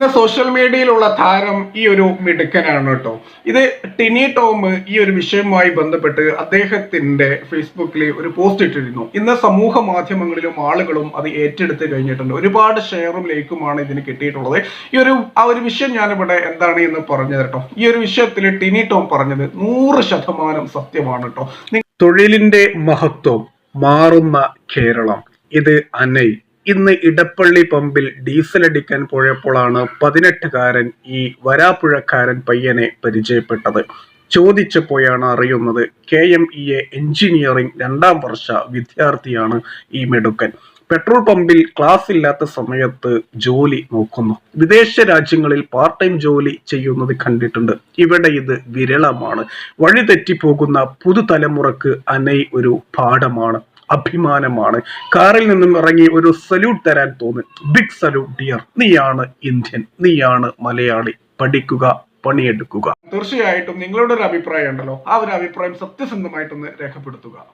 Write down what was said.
Social മീഡിയയിലുള്ള താരം ഈ ഒരു മിടുക്കനാണ് കേട്ടോ. ഇത് ടിനി ടോം ഈ ഒരു വിഷയവുമായി ബന്ധപ്പെട്ട് അദ്ദേഹത്തിന്റെ ഫേസ്ബുക്കിൽ ഒരു പോസ്റ്റ് ഇട്ടിരുന്നു. ഇന്ന് സമൂഹ മാധ്യമങ്ങളിലും ആളുകളും അത് ഏറ്റെടുത്ത് കഴിഞ്ഞിട്ടുണ്ട്. ഒരുപാട് ഷെയറും ലൈക്കുമാണ് ഇതിന് കിട്ടിയിട്ടുള്ളത്. ഈ ഒരു ആ ഒരു വിഷയം ഞാനിവിടെ എന്താണ് എന്ന് പറഞ്ഞത് കേട്ടോ. ഈ ഒരു വിഷയത്തിൽ ടിനി ടോം പറഞ്ഞത് നൂറ് ശതമാനം സത്യമാണ് കേട്ടോ. തൊഴിലിന്റെ മഹത്വം മാറുന്ന കേരളം. ഇത് അനൈ. ഇന്ന് ഇടപ്പള്ളി പമ്പിൽ ഡീസൽ അടിക്കാൻ പോയപ്പോഴാണ് പതിനെട്ടുകാരൻ ഈ വരാപ്പുഴക്കാരൻ പയ്യനെ പരിചയപ്പെട്ടത്. ചോദിച്ചപ്പോഴാണ് അറിയുന്നത് K M E A engineering രണ്ടാം വർഷ വിദ്യാർത്ഥിയാണ് ഈ മെടുക്കൻ. പെട്രോൾ പമ്പിൽ ക്ലാസ് ഇല്ലാത്ത സമയത്ത് ജോലി നോക്കുന്നു. വിദേശ രാജ്യങ്ങളിൽ പാർട്ട് ടൈം ജോലി ചെയ്യുന്നത് കണ്ടിട്ടുണ്ട്. ഇവിടെ ഇത് വിരളമാണ്. വഴി തെറ്റിപ്പോകുന്ന പുതുതലമുറക്ക് അനൈ ഒരു പാഠമാണ്. അഭിമാനമാണ്. കാറിൽ നിന്നും ഇറങ്ങി ഒരു സല്യൂട്ട് തരാൻ തോന്നും. ബിഗ് സല്യൂട്ട് ഡിയർ നീയാണ് ഇന്ത്യൻ. നീയാണ് മലയാളി. പഠിക്കുക പണിയെടുക്കുക. തീർച്ചയായിട്ടും നിങ്ങളുടെ ഒരു അഭിപ്രായം ഉണ്ടല്ലോ ആ ഒരു അഭിപ്രായം സത്യസന്ധമായിട്ടൊന്ന് രേഖപ്പെടുത്തുക.